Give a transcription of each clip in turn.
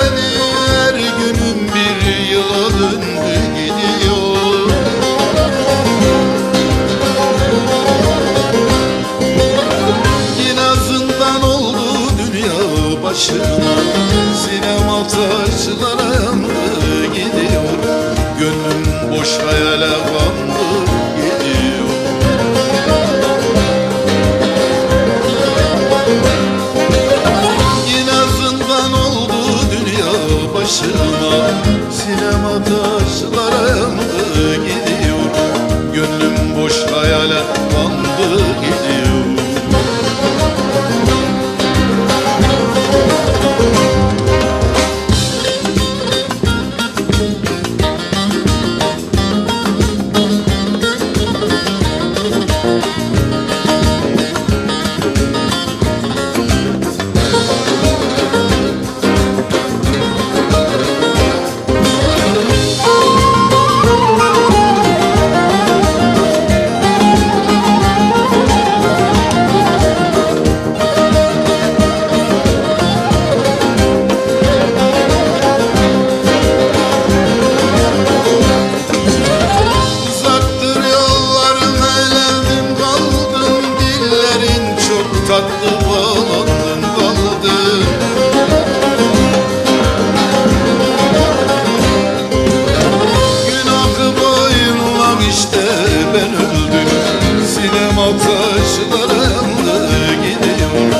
her günüm bir yıla döndü gidiyor. Yine azından oldu dünya başına. Başıma Sinema taşlara yandı gidiyor. Gönlüm boş hayale tatlı bağlandım kaldım Günahı boyunla işte ben öldüm. Sinema taşlara yandı gidiyor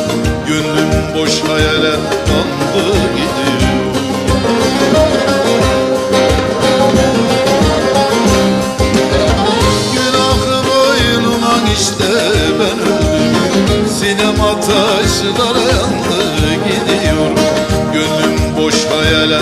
Gönlüm boş hayale kandı gidiyor Günahı boynuma ben öldüm Sinema taşlara yandı gidiyor. Gönlüm boş hayale